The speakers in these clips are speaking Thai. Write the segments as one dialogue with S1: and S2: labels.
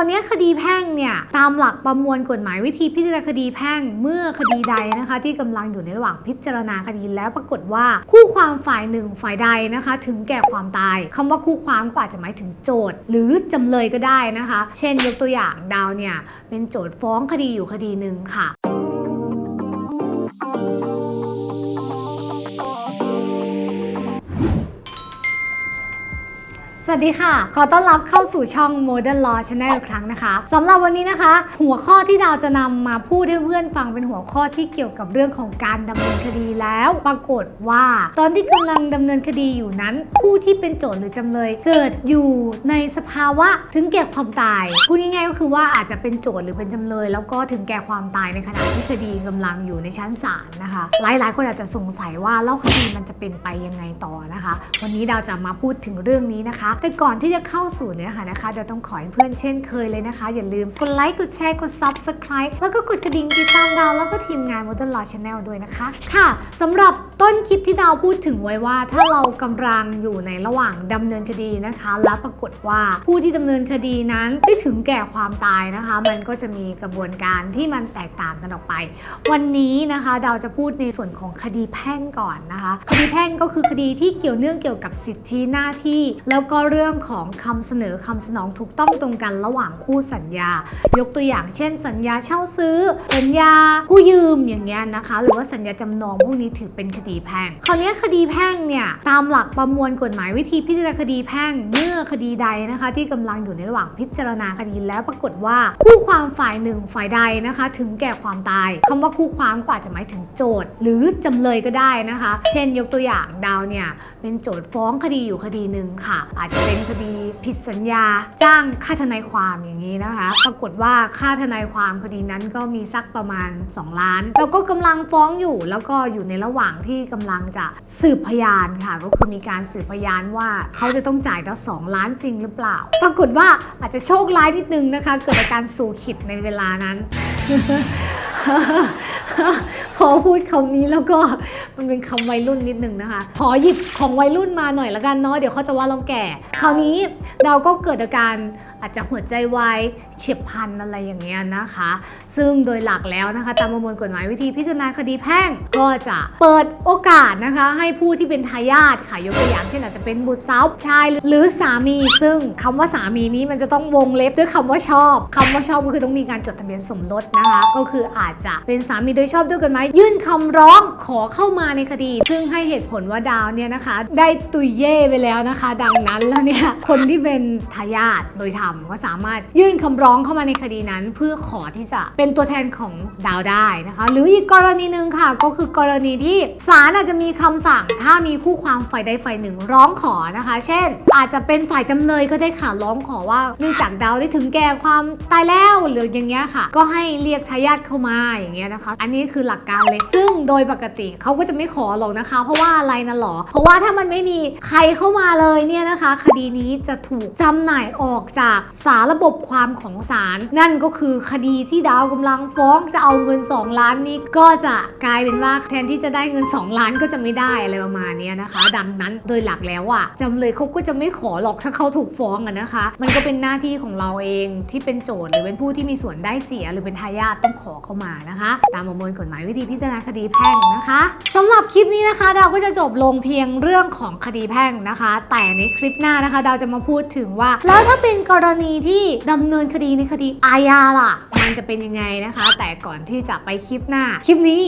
S1: าวนี้คดีแพ่งเนี่ยตามหลักประมวลกฎหมายวิธีพิจารณาคดีแพ่งเมื่อคดีใดนะคะ ที่กำลังอยู่ในระหว่างพิจารณาคดีแล้วปรากฏว่าคู่ความฝ่ายหนึ่งฝ่ายใดนะคะ ถึงแก่ความตายคำว่าคู่ความก็อาจจะหมายถึงโจทย์ หรือจำเลยก็ได้นะคะ เช่นยกตัวอย่างดาวเนี่ยเป็นโจทย์ฟ้องคดีอยู่คดีหนึ่งค่ะ วัสดีค่ะ ขอต้อนรับเข้าสู่ช่อง Modern Law Channel อีกครั้งนะคะสำหรับวันนี้นะคะ หัวข้อที่ดาวจะนำมาพูดให้เพื่อนฟังเป็นหัวข้อที่เกี่ยวกับเรื่องของการดำเนินคดีแล้ว ปรากฏว่า ตอนที่กำลังดำเนินคดีอยู่นั้น ผู้ที่เป็นโจทย์หรือจำเลยเกิดอยู่ในสภาวะถึงแก่ความตายพูดง่ายๆก็คือว่าอาจจะเป็นโจทย์หรือเป็นจำเลย แล้วก็ถึงแก่ความตายในขณะที่คดีกำลังอยู่ในชั้นศาลนะคะ หลายๆคนอาจจะสงสัยว่าแล้วคดีมันจะเป็นไปยังไงต่อนะคะ วันนี้ดาวจะมาพูดถึงเรื่องนี้นะคะแต่ก่อนที่จะเข้าสู่เนื้อหานะคะเดี๋ยวต้องขอให้เพื่อนเช่นเคยเลยนะคะ อย่าลืมกดไลค์กดแชร์กด subscribe แล้วก็กดกระดิ่งติดตามดาวแล้วก็ทีมงาน Modern Law Channel ด้วยนะคะ ค่ะสำหรับต้นคลิปที่ดาวพูดถึงไว้ว่า ถ้าเรากำลังอยู่ในระหว่างดำเนินคดีนะคะ และปรากฏว่าผู้ที่ดำเนินคดีนั้นได้ถึงแก่ความตายนะคะ มันก็จะมีกระบวนการที่มันแตกต่างกันออกไป วันนี้นะคะดาวจะพูดในส่วนของคดีแพ่งก่อนนะคะ คดีแพ่งก็คือคดีที่เกี่ยวเนื่องเกี่ยวกับสิทธิหน้าที่ แล้วก็เรื่องของคำเสนอคำสนองถูกต้องตรงกันระหว่างคู่สัญญา ยกตัวอย่างเช่น สัญญาเช่าซื้อ สัญญากู้ยืมอย่างเงี้ยนะคะ หรือว่าสัญญาจำนองพวกนี้ถือเป็นคดีแพ่งคราวนี้คดีแพ่งเนี่ยตามหลักประมวลกฎหมายวิธีพิจารณาคดีแพ่งเมื่อคดีใดนะคะ ที่กำลังอยู่ในระหว่างพิจารณาคดีแล้วปรากฏว่าคู่ความฝ่ายหนึ่งฝ่ายใดนะคะ ถึงแก่ความตายคำว่าคู่ความก็อาจจะหมายถึงโจทย์ หรือจำเลยก็ได้นะคะ เช่นยกตัวอย่างดาวเนี่ยเป็นโจทย์ฟ้องคดีอยู่คดีหนึ่งค่ะ อาจจะเป็นคดีผิดสัญญา จ้างค่าทนายความอย่างนี้นะคะ ปรากฏว่าค่าทนายความคดีนั้นก็มีสักประมาณ 2 ล้าน แล้วก็กำลังฟ้องอยู่ แล้วก็อยู่ในระหว่างที่กำลังจะสืบพยานค่ะ ก็คือมีการสืบพยานว่าเขาจะต้องจ่ายตั้งสองล้านจริงหรือเปล่า ปรากฏว่าอาจจะโชคร้ายนิดนึงนะคะ เกิดอาการสู่ขิดในเวลานั้น พอพูดคำนี้แล้วก็มันเป็นคำวัยรุ่นนิดนึงนะคะ ขอหยิบของวัยรุ่นมาหน่อยละกันเนาะเดี๋ยวเขาจะว่าเราแก่ คราวนี้เราก็เกิดอาการอาจจะหัวใจวายเฉียบพลันอะไรอย่างเงี้ยนะคะ ซึ่งโดยหลักแล้วนะคะ ตามประมวลกฎหมายวิธีพิจารณาคดีแพ่ง ก็จะเปิดโอกาสนะคะ ให้ผู้ที่เป็นทายาทค่ะยกตัวอย่างเช่นอาจจะเป็นบุตรสาวชาย หรือสามี ซึ่งคำว่าสามีนี้มันจะต้องวงเล็บด้วยคำว่าชอบคำว่าชอบก็คือต้องมีการจดทะเบียนสมรสนะคะ ก็คืออาจจะเป็นสามีโดยชอบด้วยกันไหมยื่นคำร้องขอเข้ามาในคดี ซึ่งให้เหตุผลว่าดาวเนี่ยนะคะ ได้ตุยเย่ไปแล้วนะคะ ดังนั้นแล้วเนี่ยคนที่เป็นทายาทโดยธรรมก็สามารถยื่นคำร้องเข้ามาในคดีนั้น เพื่อขอที่จะเป็นตัวแทนของดาวได้นะคะ หรืออีกกรณีหนึ่งค่ะ ก็คือกรณีที่ศาลอาจจะมีคำสั่ง ถ้ามีคู่ความฝ่ายใดฝ่ายหนึ่งร้องขอนะคะ เช่น อาจจะเป็นฝ่ายจำเลยก็ได้ค่ะร้องขอว่าเนื่องจากดาวได้ถึงแก่ความตายแล้วหรืออย่างเงี้ยค่ะ ก็ให้เรียียกทายาทเข้ามาอย่างเงี้ยนะคะ อันนี้คือหลักการเลย ซึ่งโดยปกติเขาก็จะไม่ขอหรอกนะคะ เพราะว่าอะไรนะหรอ เพราะว่าถ้ามันไม่มีใครเข้ามาเลยเนี่ยนะคะ คดีนี้จะถูกจำหน่ายออกจากสารระบบความของศาลนั่นก็คือคดีที่ดาวกำลังฟ้องจะเอาเงิน 2 ล้านนี้ก็จะกลายเป็นว่าแทนที่จะได้เงิน 2 ล้านก็จะไม่ได้อะไรประมาณนี้นะคะ ดังนั้นโดยหลักแล้วอะจำเลยเขาก็จะไม่ขอหรอกถ้าเขาถูกฟ้องอะนะคะ มันก็เป็นหน้าที่ของเราเองที่เป็นโจทย์หรือเป็นผู้ที่มีส่วนได้เสียหรือเป็นทายาทต้องขอเข้ามานะคะ ตามประมวลกฎหมายวิธีพิจารณาคดีแพ่งนะคะสำหรับคลิปนี้นะคะ ดาวก็จะจบลงเพียงเรื่องของคดีแพ่งนะคะ แต่ในคลิปหน้านะคะ ดาวจะมาพูดถึงว่า แล้วถ้าเป็นกรณีที่ดำเนินคดีในคดีอาญาล่ะ มันจะเป็นยังไงนะคะ แต่ก่อนที่จะไปคลิปหน้า คลิปนี้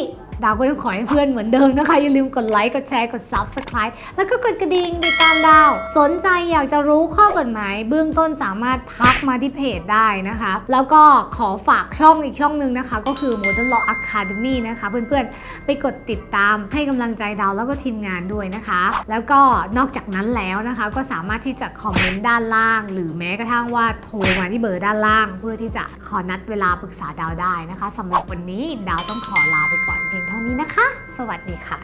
S1: ดาวก็ต้องขอให้เพื่อนเหมือนเดิมนะคะ อย่าลืมกดไลค์กดแชร์กด subscribe แล้วก็กดกระดิ่งติดตามดาว สนใจอยากจะรู้ข้อกฎหมายเบื้องต้นสามารถทักมาที่เพจได้นะคะ แล้วก็ขอฝากช่องอีกช่องหนึ่งนะคะ ก็คือ Modern Law Academy นะคะ เพื่อนๆ ไปกดติดตามให้กำลังใจดาวแล้วก็ทีมงานด้วยนะคะ แล้วก็นอกจากนั้นแล้วนะคะ ก็สามารถที่จะคอมเมนต์ด้านล่าง หรือแม้กระทั่งว่าโทรมาที่เบอร์ด้านล่าง เพื่อที่จะขอนัดเวลาปรึกษาดาวได้นะคะสำหรับวันนี้ดาวต้องขอลาไปก่อน นี้นะคะ สวัสดีค่ะ